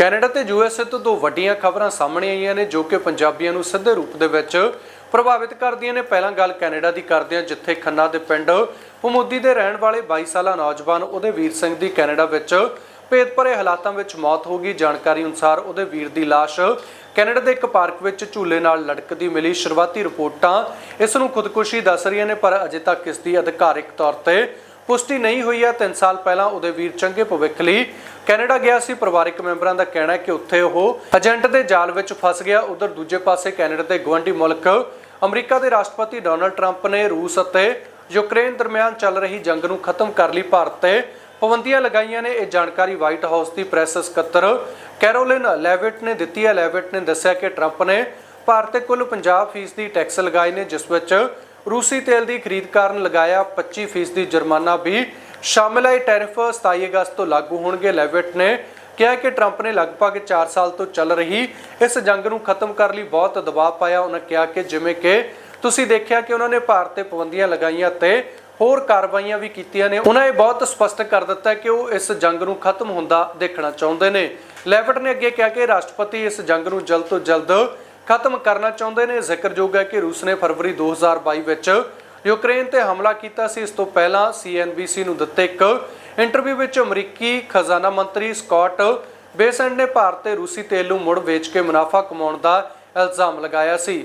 Canada ਤੇ USA ਤੋਂ ਦੋ ਵੱਡੀਆਂ ਖਬਰਾਂ ਸਾਹਮਣੇ ਆਈਆਂ ਨੇ, ਜੋ ਕਿ ਪੰਜਾਬੀਆਂ ਨੂੰ ਸਿੱਧੇ ਰੂਪ ਦੇ ਵਿੱਚ ਪ੍ਰਭਾਵਿਤ ਕਰਦੀਆਂ ਨੇ। ਪਹਿਲਾਂ ਗੱਲ ਕੈਨੇਡਾ ਦੀ ਕਰਦੇ ਹਾਂ, ਜਿੱਥੇ ਖੰਨਾ ਦੇ ਪਿੰਡ ਪਮੋਦੀ ਦੇ ਰਹਿਣ ਵਾਲੇ 22 ਸਾਲਾ ਨੌਜਵਾਨ, ਉਹਦੇ ਵੀਰ ਸਿੰਘ ਦੀ ਕੈਨੇਡਾ ਵਿੱਚ ਭੇਦ ਭਰੇ ਹਾਲਾਤਾਂ ਵਿੱਚ ਮੌਤ ਹੋ ਗਈ। ਜਾਣਕਾਰੀ ਅਨੁਸਾਰ ਉਹਦੇ ਵੀਰ ਦੀ ਲਾਸ਼ ਕੈਨੇਡਾ ਦੇ ਇੱਕ ਪਾਰਕ ਵਿੱਚ ਝੂਲੇ ਨਾਲ ਲਟਕਦੀ ਮਿਲੀ। ਸ਼ੁਰੂਆਤੀ ਰਿਪੋਰਟਾਂ ਇਸ ਨੂੰ ਖੁਦਕੁਸ਼ੀ ਦੱਸ ਰਹੀਆਂ ਨੇ, ਪਰ ਅਜੇ ਤੱਕ ਇਸ ਦੀ ਅਧਿਕਾਰਿਕ ਤੌਰ ਤੇ ਪੁਸ਼ਟੀ ਨਹੀਂ ਹੋਈ ਹੈ 3 ਸਾਲ ਪਹਿਲਾਂ ਉਹਦੇ ਵੀਰ ਚੰਗੇ ਭਵਿੱਖ ਲਈ ਕੈਨੇਡਾ ਗਿਆ ਸੀ। ਪਰਿਵਾਰਕ ਮੈਂਬਰਾਂ ਦਾ ਕਹਿਣਾ ਹੈ ਕਿ ਉੱਥੇ ਉਹ ਏਜੰਟ ਦੇ ਜਾਲ ਵਿੱਚ ਫਸ ਗਿਆ। ਉਧਰ ਦੂਜੇ ਪਾਸੇ ਕੈਨੇਡਾ ਦੇ ਗਵਾਂਢੀ ਮੁਲਕ ਅਮਰੀਕਾ ਦੇ ਰਾਸ਼ਟਰਪਤੀ ਡੋਨਲਡ ਟਰੰਪ ਨੇ ਰੂਸ ਅਤੇ ਯੂਕਰੇਨ ਦਰਮਿਆਨ ਚੱਲ ਰਹੀ ਜੰਗ ਨੂੰ ਖਤਮ ਕਰਨ ਲਈ। ਭਾਰਤ ਤੇ ਪਾਬੰਦੀਆਂ ਲਗਾਈਆਂ ਨੇ। ਇਹ ਜਾਣਕਾਰੀ ਵਾਈਟ ਹਾਊਸ ਦੀ ਪ੍ਰੈਸ ਸਕੱਤਰ ਕੈਰੋਲਿਨ ਲੈਵਿਟ ਨੇ ਦਿੱਤੀ ਹੈ। ਲੈਵਿਟ ਨੇ ਦੱਸਿਆ ਕਿ ਟਰੰਪ ਨੇ ਭਾਰਤ ਤੇ ਕੁੱਲ 50% ਦੀ ਟੈਕਸ ਲਗਾਏ ਨੇ, ਜਿਸ ਵਿੱਚ ਰੂਸੀ ਤੇਲ ਦੀ ਖਰੀਦ ਕਾਰਨ ਲਗਾਇਆ 25% ਦੀ ਜੁਰਮਾਨਾ ਵੀ ਸ਼ਾਮਿਲ ਹੈ। ਟੈਰਿਫ 27 ਅਗਸਤ ਤੋਂ ਲਾਗੂ ਹੋਣਗੇ। ਲੈਵਟ ਨੇ ਕਿਹਾ ਕਿ ਟਰੰਪ ਨੇ ਲਗਭਗ 4 ਸਾਲ ਤੋਂ ਚੱਲ ਰਹੀ ਇਸ ਜੰਗ ਨੂੰ ਖਤਮ ਕਰਨ ਲਈ ਬਹੁਤ ਦਬਾਅ ਪਾਇਆ। ਉਹਨਾਂ ਕਿਹਾ ਕਿ ਜਿਵੇਂ ਕਿ ਤੁਸੀਂ ਦੇਖਿਆ ਕਿ ਉਹਨਾਂ ਨੇ ਭਾਰਤ ਤੇ ਪਾਬੰਦੀਆਂ ਲਗਾਈਆਂ ਤੇ ਹੋਰ ਕਾਰਵਾਈਆਂ ਵੀ ਕੀਤੀਆਂ ਨੇ। ਉਹਨਾਂ ਇਹ ਬਹੁਤ ਸਪਸ਼ਟ ਕਰ ਦਿੱਤਾ ਕਿ ਉਹ ਇਸ ਜੰਗ ਨੂੰ ਖਤਮ ਹੁੰਦਾ ਦੇਖਣਾ ਚਾਹੁੰਦੇ ਨੇ। ਲੈਵਟ ਨੇ ਅੱਗੇ ਕਿਹਾ ਕਿ ਰਾਸ਼ਟਰਪਤੀ ਇਸ ਜੰਗ ਨੂੰ ਜਲਦ ਤੋਂ ਜਲਦ ਖਤਮ ਕਰਨਾ ਚਾਹੁੰਦੇ ਨੇ। ਜ਼ਿਕਰਯੋਗ ਹੈ ਕਿ ਰੂਸ ਨੇ ਫਰਵਰੀ 2022 ਵਿੱਚ ਯੂਕਰੇਨ ਤੇ ਹਮਲਾ ਕੀਤਾ ਸੀ। ਇਸ ਤੋਂ ਪਹਿਲਾਂ ਸੀਐਨਬੀਸੀ ਨੂੰ ਦਿੱਤੇ ਇੱਕ ਇੰਟਰਵਿਊ ਵਿੱਚ ਅਮਰੀਕੀ ਖਜ਼ਾਨਾ ਮੰਤਰੀ ਸਕਾਟ ਬੇਸੈਂਟ ਨੇ ਭਾਰਤ ਤੇ ਰੂਸੀ ਤੇਲ ਨੂੰ ਮੁੜ ਵੇਚ ਕੇ ਮੁਨਾਫਾ ਕਮਾਉਣ ਦਾ ਇਲਜ਼ਾਮ ਲਗਾਇਆ ਸੀ।